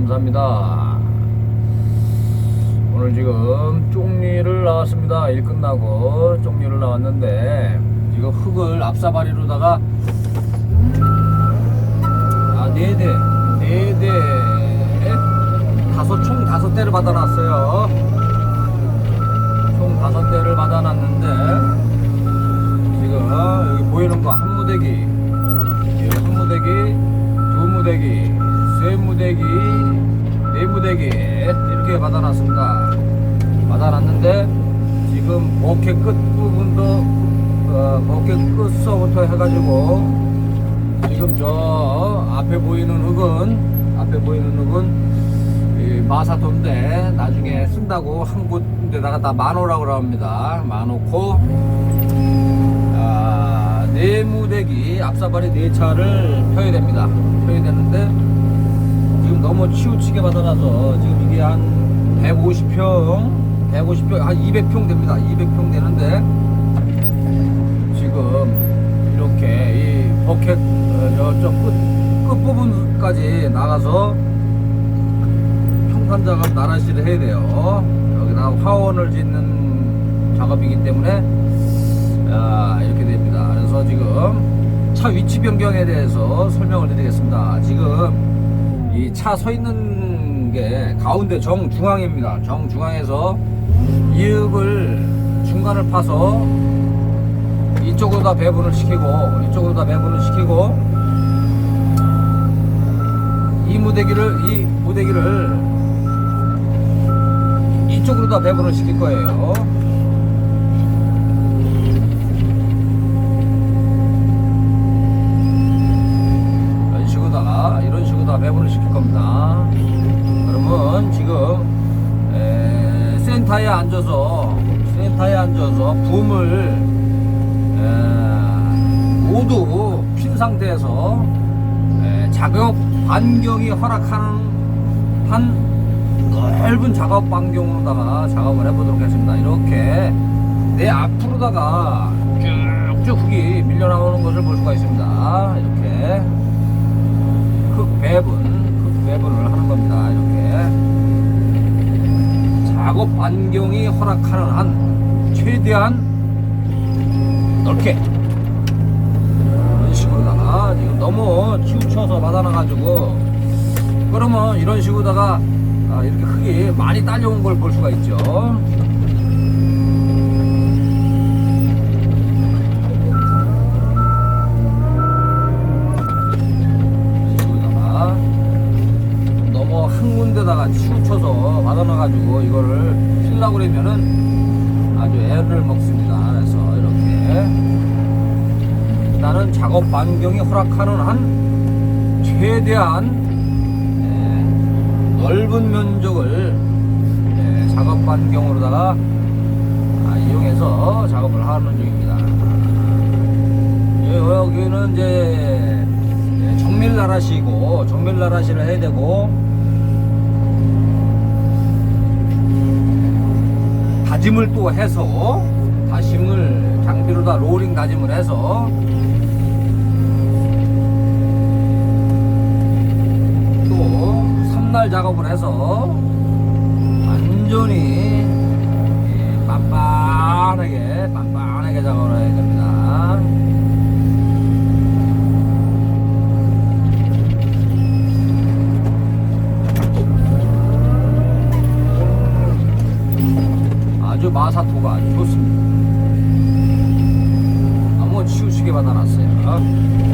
감사합니다. 오늘 지금 쪽리를 나왔습니다. 일 끝나고 쪽리를 나왔는데 지금 흙을 앞사바리로다가 아, 네 대, 네 대, 다섯 총 다섯 대를 받아놨어요. 총 다섯 대를 받아놨는데 받아놨습니다. 받아놨는데 지금 버켓 끝 부분도 어, 버켓 끝서부터 해가지고 지금 저 앞에 보이는 흙은 앞에 보이는 흙은 이 마사토인데 나중에 쓴다고 한 곳에다가 다 마노라고 합니다. 마놓고 아, 네무대기 앞사발이 네 차를 펴야 됩니다. 펴야 되는데 지금 너무 치우치게 받아놔서 지금 이게 한 150평, 150평, 한 200평 됩니다. 200평 되는데 지금 이렇게 이 버켓 어, 저쪽 끝, 끝 부분까지 나가서 평탄 작업 나라시를 해야 돼요. 여기다 화원을 짓는 작업이기 때문에 아, 이렇게 됩니다. 그래서 지금 차 위치 변경에 대해서 설명을 드리겠습니다. 지금 이 차 서 있는 게 가운데 정중앙입니다. 정중앙에서 이흙을 중간을 파서 이쪽으로 다 배분을 시키고 이쪽으로 다 배분을 시키고 이 무대기를 이 무대기를 이쪽으로 다 배분을 시킬 거예요. 이런 식으로 다 배분을 시킬 겁니다. 에, 센터에 앉아서 센터에 앉아서 붐을 에, 모두 핀 상태에서 에, 작업 반경이 허락하는 한 넓은 작업 반경으로다가 작업을 해보도록 하겠습니다. 이렇게 내 앞으로다가 쭉쭉 흙이 밀려나오는 것을 볼 수가 있습니다. 이렇게 흙 배분, 흙 배분을 하는 겁니다. 작업 반경이 허락하는 한 최대한 넓게 이런 식으로다가 지금 너무 치우쳐서 받아놔가지고 그러면 이런 식으로다가 아, 이렇게 흙이 많이 딸려온 걸 볼 수가 있죠. 작업 반경이 허락하는 한 최대한 예, 넓은 면적을 예, 작업 반경으로다가 아, 이용해서 작업을 하는 중입니다. 예, 여기는 이제 예, 정밀나라시고 정밀나라시를 해야 되고 다짐을 또 해서 다짐을 장비로다 로링 다짐을 해서 또 3날 작업을 해서 완전히 예, 빤빤하게 빤빤하게 작업을 해야 됩니다. 아주 마사토가 아주 좋습니다. 너무 치우치게 받아놨어요.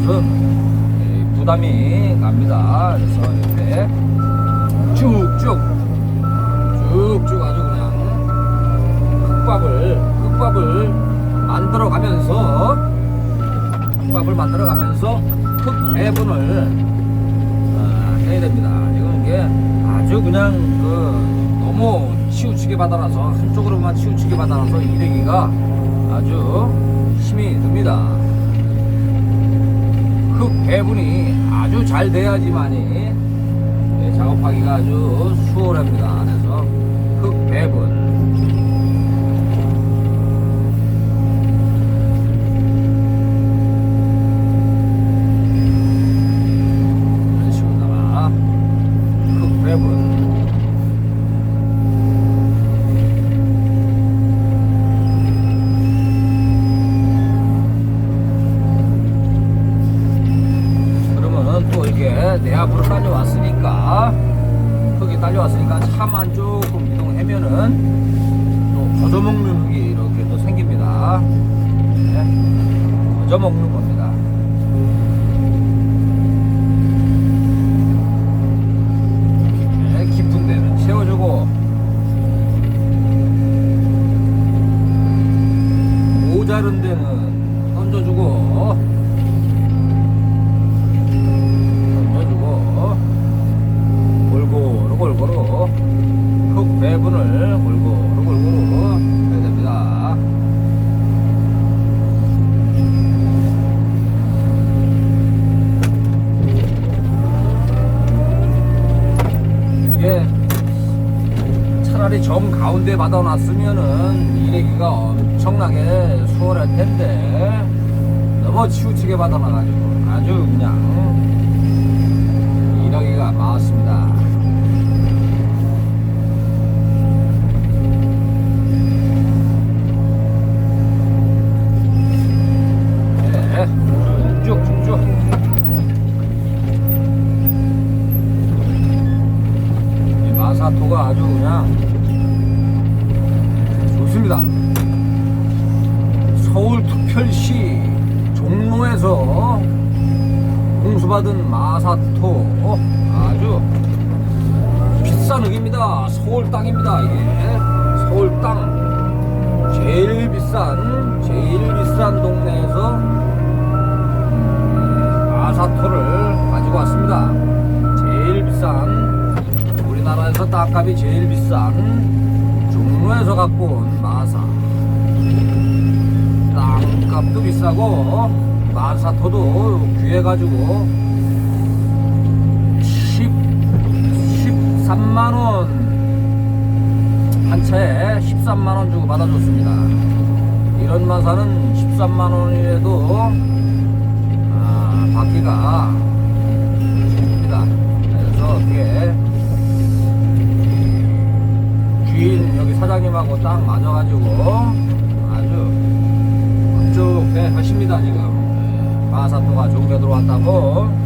것은 이 부담이 갑니다. 그래서 이렇게 쭉쭉 쭉쭉 아주 그냥 흙밥을 흙밥을 만들어 가면서 흙밥을 만들어 가면서 흙 배분을 어, 해야 됩니다. 지금 이게 아주 그냥 그 너무 치우치게 받아놔서 한쪽으로만 치우치게 받아놔서 일레기가 아주 힘이 듭니다. 흙 배분이 아주 잘 돼야지만이 예, 작업하기가 아주 수월합니다. 그래서 흙 배분. 모자른 데는 던져주고. 던져주고. 골고루 골고루. 흙 배분을 골고루 골고루 해야 됩니다. 이게 차라리 정 가운데 받아놨으면은 일하기가 엄청나게 수월할 텐데 너무 치우치게 받아놔가지고 아주 그냥 일하기가 많습니다. 우리나라에서 땅값이 제일 비싼 종로에서 갖고 온 마사. 땅값도 비싸고 마사토도 귀해가지고 10, 13만원 한 차에 13만원 주고 받아줬습니다. 이런 마사는 13만원이라도 아, 받기가 쉽습니다. 그래서 어떻게 주인 여기 사장님하고 딱 맞아가지고 아주 흡족해 하십니다 지금. 마사토가 좋은 게 들어왔다고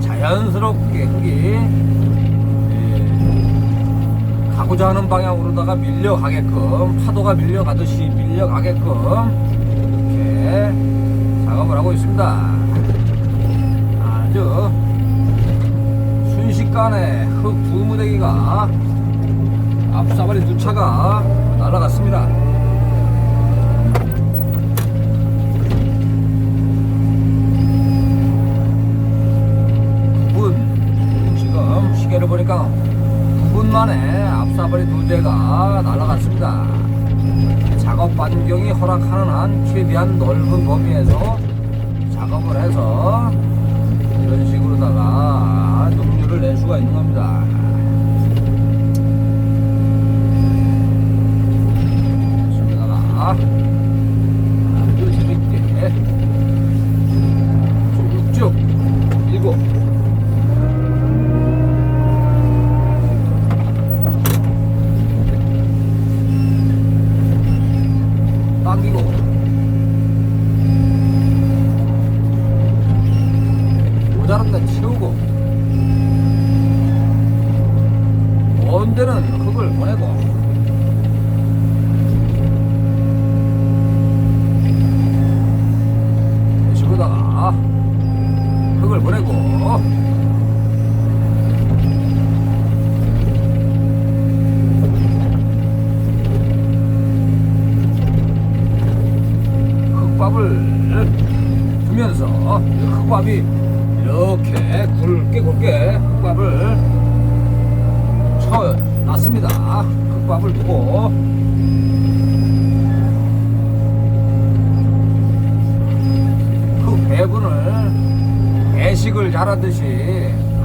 자연스럽게 흙이 예, 가고자 하는 방향으로다가 밀려가게끔 파도가 밀려가듯이 밀려가게끔 이렇게 작업을 하고 있습니다. 아주 순식간에 흙 두 무대기가 앞사발이 두 차가 날아갔습니다. 보니까 9분 만에 앞사발이 두 대가 날아갔습니다. 작업 반경이 허락하는 한 최대한 넓은 범위에서 작업을 해서 이런 식으로다가 능률을 낼 수가 있는 겁니다.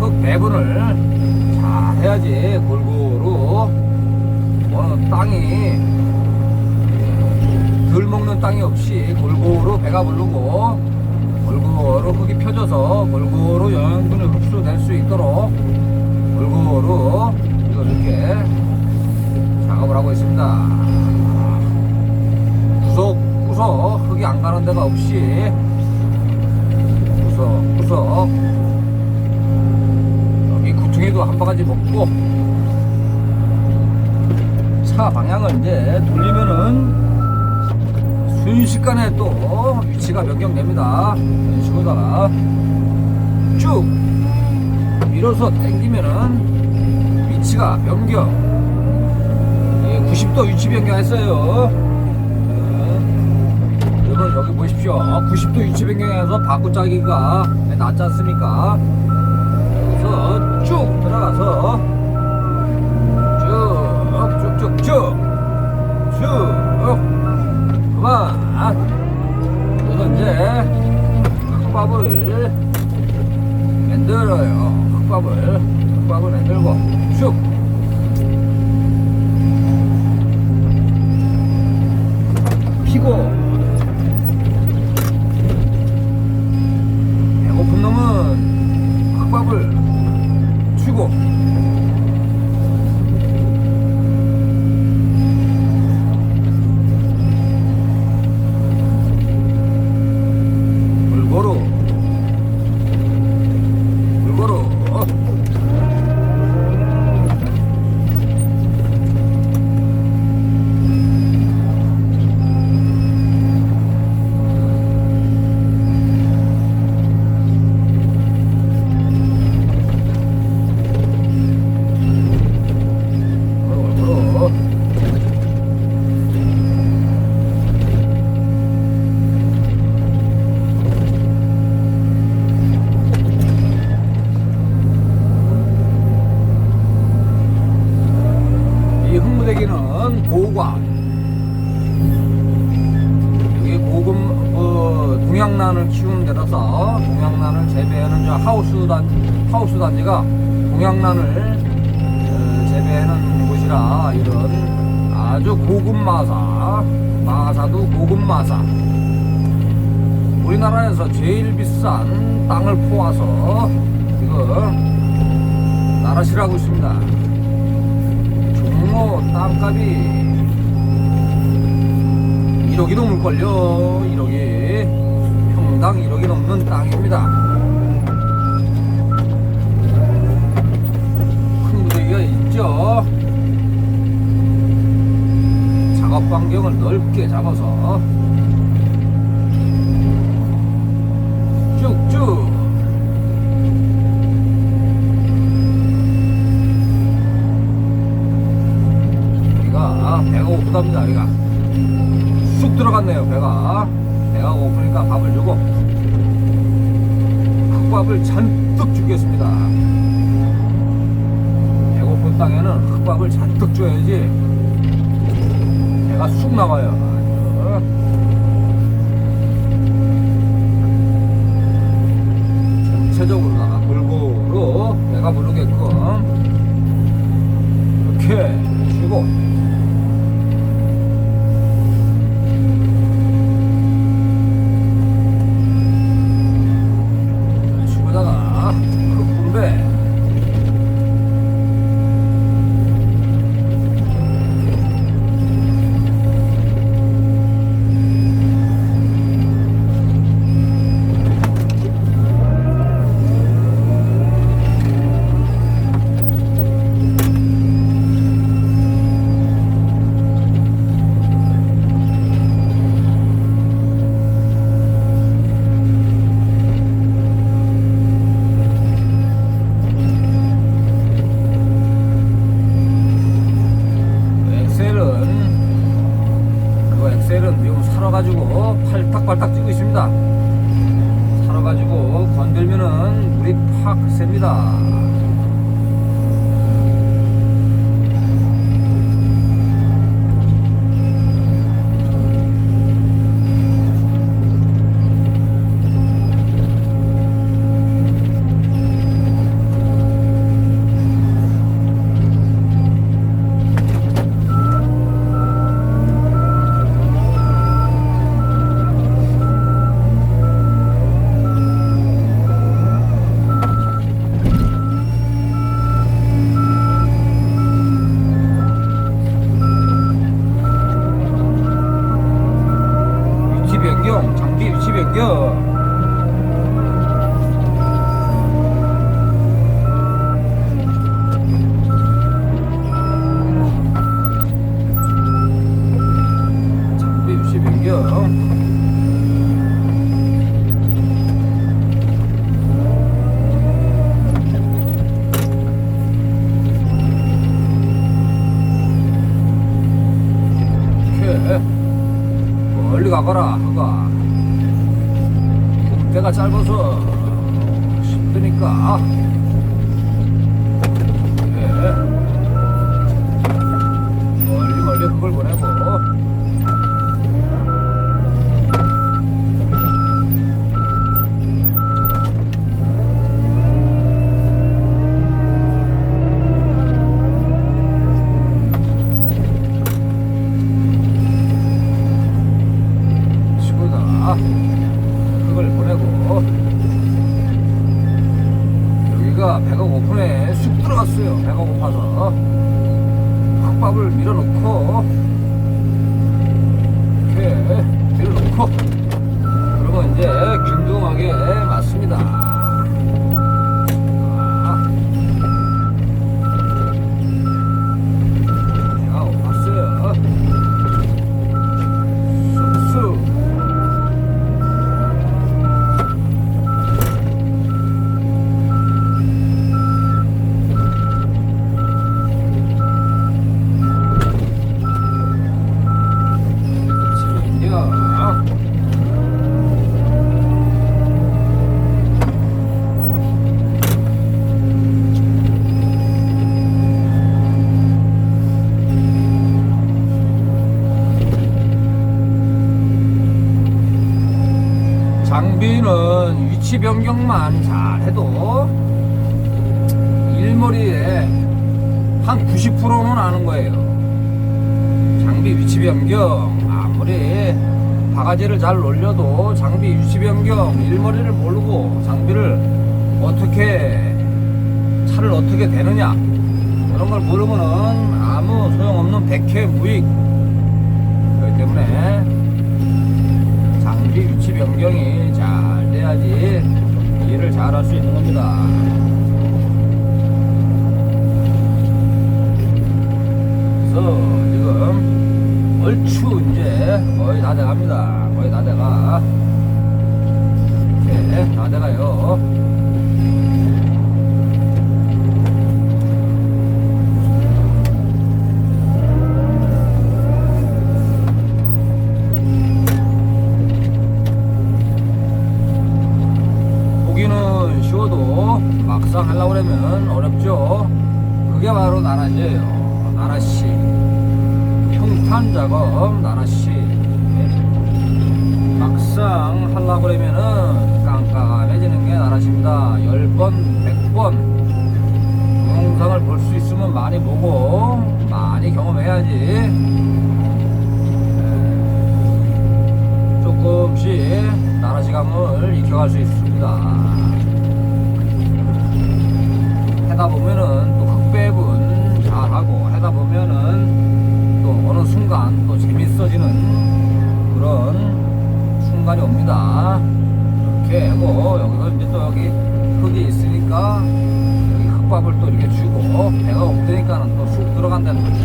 흙 배분을 잘 해야지 골고루 어느 땅이 덜 먹는 땅이 없이 골고루 배가 부르고 골고루 흙이 펴져서 골고루 영양분이 흡수될 수 있도록 골고루 이렇게 작업을 하고 있습니다. 구석 구석 흙이 안 가는 데가 없이 구석 구석 구퉁이도 한 바가지 먹고 차 방향을 이제 돌리면은 순식간에 또 위치가 변경됩니다. 이런 식으로다가 쭉 밀어서 당기면은 위치가 변경. 예, 90도 위치 변경했어요. 예. 여러분 여기 보십시오. 90도 위치 변경해서 바꾸짜기가 낫지 않습니까? 들어가서 쭉쭉쭉쭉 쭉 그만 그래서 이제 흙밥을 만들어요. 흙밥을 흙밥을 만들고 쭉. 피고 Thank you. 단지가 동양란을 어, 재배하는 곳이라 이런 아주 고급 마사 마사도 고급 마사. 우리나라에서 제일 비싼 땅을 포와서 이거 나라시라고 있습니다. 종로 땅값이 1억이 넘을걸요. 1억이. 평당 1억이 넘는 땅입니다 있죠. 작업 반경을 넓게 잡아서. 쭉쭉. 여기가 배가 고프답니다 여기가. 쑥 들어갔네요 배가. 배가 고프니까 밥을 주고. 흙밥을 잔뜩 주겠습니다 땅에는 흙밥을 잔뜩 줘야지. 배가 쑥 나가요 가거라 그가. 공대가 짧아서 힘드니까 여기가 배가 고프네. 쑥 들어갔어요. 배가 고파서. 흙밥을 밀어놓고 이렇게 밀어놓고 그러면 이제 균등하게 맞습니다 위치 변경만 잘 해도 일머리에 한 90%는 아는 거예요. 장비 위치 변경 아무리 바가지를 잘 놀려도 장비 위치 변경 일머리를 모르고 장비를 어떻게 차를 어떻게 되느냐 이런 걸 모르면은 아무 소용없는 백해 무익 그렇기 때문에 장비 위치 변경이 잘 돼야지 일을 잘 할 수 있는 겁니다. 그래서 지금 얼추 이제 거의 다 돼갑니다. 거의 다 돼가. 이렇게 다 돼가요. 작업 나라시. 막상 하려고 그러면은 깜깜해지는 게 나라시입니다. 10번, 100번 동영상을 볼 수 있으면 많이 보고 많이 경험해야지 또쑥 들어간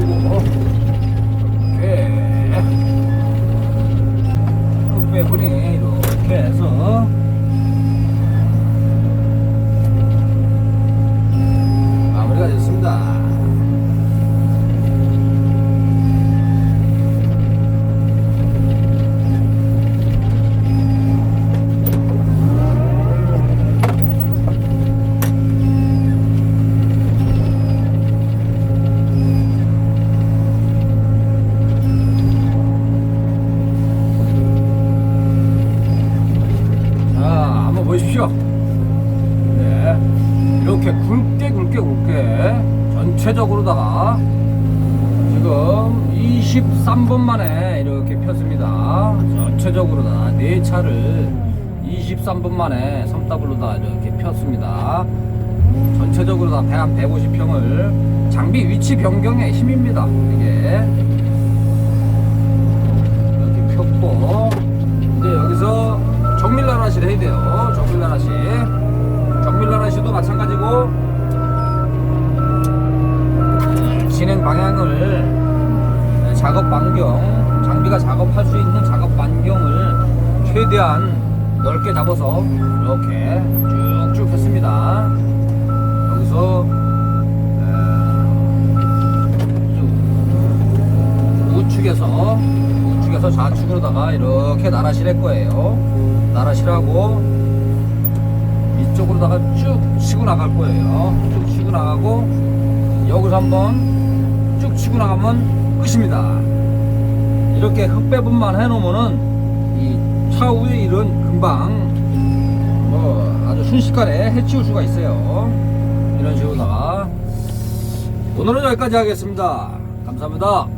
전체적으로다가 지금 23분 만에 이렇게 폈습니다. 전체적으로 다네 차를 23분 만에 3W로 다 이렇게 폈습니다. 전체적으로 다 100, 150평을 장비 위치 변경의 힘입니다. 이게 이렇게 폈고 이제 여기서 정밀나라시를 해야 돼요. 정밀나라시. 정밀나라시도 마찬가지고 진행 방향을 작업 반경 장비가 작업할 수 있는 작업 반경을 최대한 넓게 잡아서 이렇게 쭉쭉 했습니다. 여기서 에, 쭉 우측에서 우측에서 좌측으로다가 이렇게 나라실 할 거예요. 나라실하고 이쪽으로다가 쭉 치고 나갈 거예요. 쭉 치고 나가고 여기서 한번 쭉 치고 나가면 끝입니다. 이렇게 흙배분만 해놓으면은 이 차후의 일은 금방 뭐 아주 순식간에 해치울 수가 있어요. 이런 식으로다가 오늘은 여기까지 하겠습니다. 감사합니다.